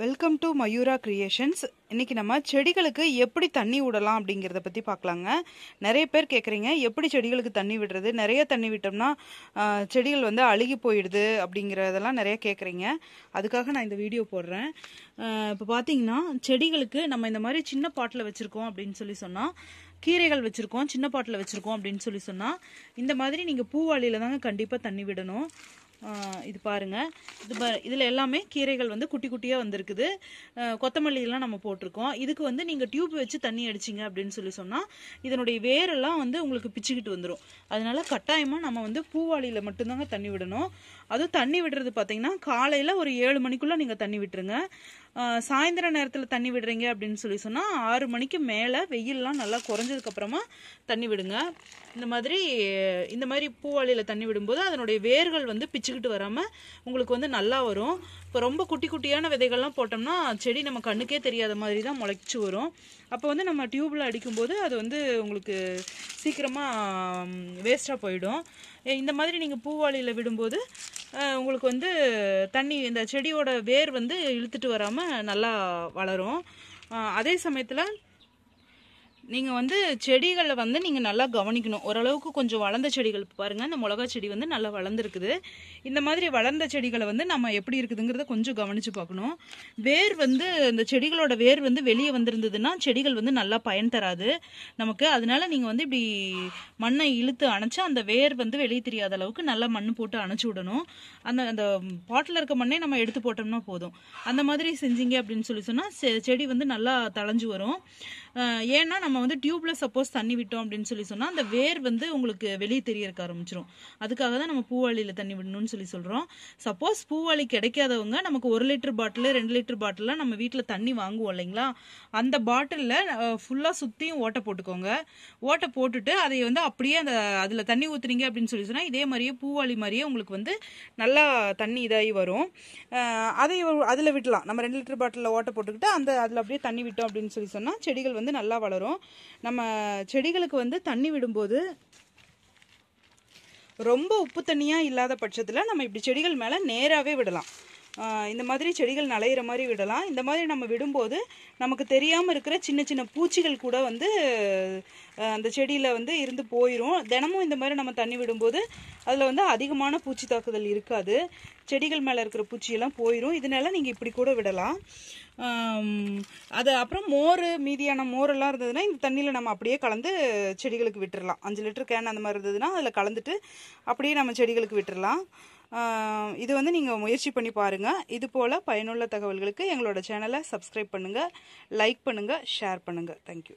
Welcome to Mayura creations இன்னைக்கு நம்ம செடிகளுக்கு எப்படி தண்ணி விடலாம் அப்படிங்கிறத பற்றி பார்க்கலாங்க. நிறைய பேர் கேட்குறீங்க எப்படி செடிகளுக்கு தண்ணி விடுறது? நிறைய தண்ணி விட்டோம்னா செடிகள் வந்து அழுகி போயிடுது அப்படிங்கிறதெல்லாம் நிறைய கேட்குறீங்க அதுக்காக நான் இந்த வீடியோ போடுறேன். இப்போ பார்த்தீங்கன்னா செடிகளுக்கு நம்ம இந்த மாதிரி சின்ன பாட்டில் வச்சுருக்கோம் அப்படின்னு சொல்லி சொன்னால் கீரைகள் வச்சுருக்கோம் சின்ன பாட்டில் வச்சுருக்கோம் அப்படின்னு சொல்லி சொன்னால் இந்த மாதிரி நீங்கள் பூவாளியில் தாங்க கண்டிப்பாக தண்ணி விடணும். இது பாருங்க. இது ப இதில் எல்லாமே கீரைகள் வந்து குட்டி குட்டியாக வந்திருக்குது. கொத்தமல்லியெல்லாம் நம்ம போட்டிருக்கோம். இதுக்கு வந்து நீங்கள் டியூப் வச்சு தண்ணி அடிச்சிங்க அப்படின்னு சொல்லி சொன்னால் இதனுடைய வேரெல்லாம் வந்து உங்களுக்கு பிச்சுக்கிட்டு வந்துடும் அதனால கட்டாயமாக நம்ம வந்து பூவாளியில் மட்டும்தாங்க தண்ணி விடணும். அதுவும் தண்ணி விடுறது பார்த்தீங்கன்னா காலையில் ஒரு ஏழு மணிக்குள்ளே நீங்கள் தண்ணி விட்டுருங்க. சாயந்தர நேரத்தில் தண்ணி விடுறீங்க அப்படின்னு சொல்லி சொன்னால் ஆறு மணிக்கு மேலே வெயில்லாம் நல்லா குறைஞ்சதுக்கப்புறமா தண்ணி விடுங்க. இந்த மாதிரி இந்த மாதிரி பூவாளியில் தண்ணி விடும்போது அதனுடைய வேர்கள் வந்து பிச்சுக்கிட்டு வராமல் உங்களுக்கு வந்து நல்லா வரும். இப்போ ரொம்ப குட்டி குட்டியான விதைகள்லாம் போட்டோம்னா செடி நம்ம கண்ணுக்கே தெரியாத மாதிரி தான் முளைச்சி வரும். அப்போ வந்து நம்ம டியூப்பில் அடிக்கும்போது அது வந்து உங்களுக்கு சீக்கிரமாக வேஸ்ட்டாக போயிடும். இந்த மாதிரி நீங்கள் பூவாளியில் விடும்போது உங்களுக்கு வந்து தண்ணி இந்த செடியோட வேர் வந்து இழுத்துட்டு வராமல் நல்லா வளரும். அதே சமயத்தில் நீங்கள் வந்து செடிகளை வந்து நீங்கள் நல்லா கவனிக்கணும். ஓரளவுக்கு கொஞ்சம் வளர்ந்த செடிகள் பாருங்கள் அந்த இந்த மிளகா செடி வந்து நல்லா வளர்ந்துருக்குது. இந்த மாதிரி வளர்ந்த செடிகளை வந்து நம்ம எப்படி இருக்குதுங்கிறத கொஞ்சம் கவனித்து பார்க்கணும். வேர் வந்து இந்த செடிகளோட வேர் வந்து வெளியே வந்திருந்ததுன்னா செடிகள் வந்து நல்லா பயன் தராது. நமக்கு அதனால நீங்கள் வந்து இப்படி மண்ணை இழுத்து அணைச்சி அந்த வேர் வந்து வெளியே தெரியாத அளவுக்கு நல்லா மண் போட்டு அணைச்சி விடணும். அந்த அந்த பாட்டில் இருக்க மண்ணே நம்ம எடுத்து போட்டோம்னா போதும். அந்த மாதிரி செஞ்சீங்க அப்படின்னு சொல்லி சொன்னால் செடி வந்து நல்லா தளைஞ்சு வரும். ஏன்னா நம்ம வந்து டியூப்ல சப்போஸ் தண்ணி விட்டோம் அப்படின்னு சொல்லி சொன்னா அந்த வேர் வந்து உங்களுக்கு வெளியே தெரியறக்க ஆரம்பிச்சிரும். அதுக்காக தான் நம்ம பூவாளியில தண்ணி விடணும்னு சொல்லி சொல்றோம். சப்போஸ் பூவாளி கிடைக்காதவங்க நமக்கு ஒரு லிட்டர் பாட்டில் ரெண்டு லிட்டர் பாட்டில் நம்ம வீட்டில் தண்ணி வாங்குவோம் இல்லைங்களா? அந்த பாட்டிலில் ஃபுல்லாக சுற்றியும் ஓட்டை போட்டுக்கோங்க. ஓட்டை போட்டுட்டு அதை வந்து அப்படியே அந்த அதில் தண்ணி ஊற்றுறீங்க அப்படின்னு சொல்லி சொன்னால் இதே மாதிரியே பூவாளி மாதிரியே உங்களுக்கு வந்து நல்லா தண்ணி இதாகி வரும். அதை அதில் விடலாம். நம்ம ரெண்டு லிட்டர் பாட்டிலில் ஓட்டை போட்டுக்கிட்டு அந்த அதில் அப்படியே தண்ணி விட்டோம் அப்படின்னு சொல்லி சொன்னால் செடிகள் வந்து நல்லா வளரும். நம்ம செடிகளுக்கு வந்து தண்ணி விடும்போது ரொம்ப உப்பு தண்ணியாக இல்லாத பட்சத்தில் நம்ம இப்படி செடிகள் மேலே நேராகவே விடலாம். இந்த மாதிரி செடிகள் நலையிற மாதிரி விடலாம். இந்த மாதிரி நம்ம விடும்போது நமக்கு தெரியாமல் இருக்கிற சின்ன சின்ன பூச்சிகள் கூட வந்து அந்த செடியில் வந்து இருந்து போயிடும் தினமும் இந்த மாதிரி நம்ம தண்ணி விடும்போது அதில் வந்து அதிகமான பூச்சி தாக்குதல் இருக்காது. செடிகள் மேலே இருக்கிற பூச்சியெல்லாம் போயிடும் இதனால நீங்கள் இப்படி கூட விடலாம். அது அப்புறம் மோர் மீதியான மோரெல்லாம் இருந்ததுன்னா இந்த தண்ணியில் நம்ம அப்படியே கலந்து செடிகளுக்கு விட்டுறலாம். அஞ்சு லிட்டர் கேன் அந்த மாதிரி இருந்ததுன்னா அதில் கலந்துட்டு அப்படியே நம்ம செடிகளுக்கு விட்டுறலாம். இது வந்து நீங்கள் முயற்சி பண்ணி பாருங்கள் இது போல் பயனுள்ள தகவல்களுக்கு எங்களோட சேனலை சப்ஸ்கிரைப் பண்ணுங்கள் லைக் பண்ணுங்கள் ஷேர் பண்ணுங்கள் தேங்க்யூ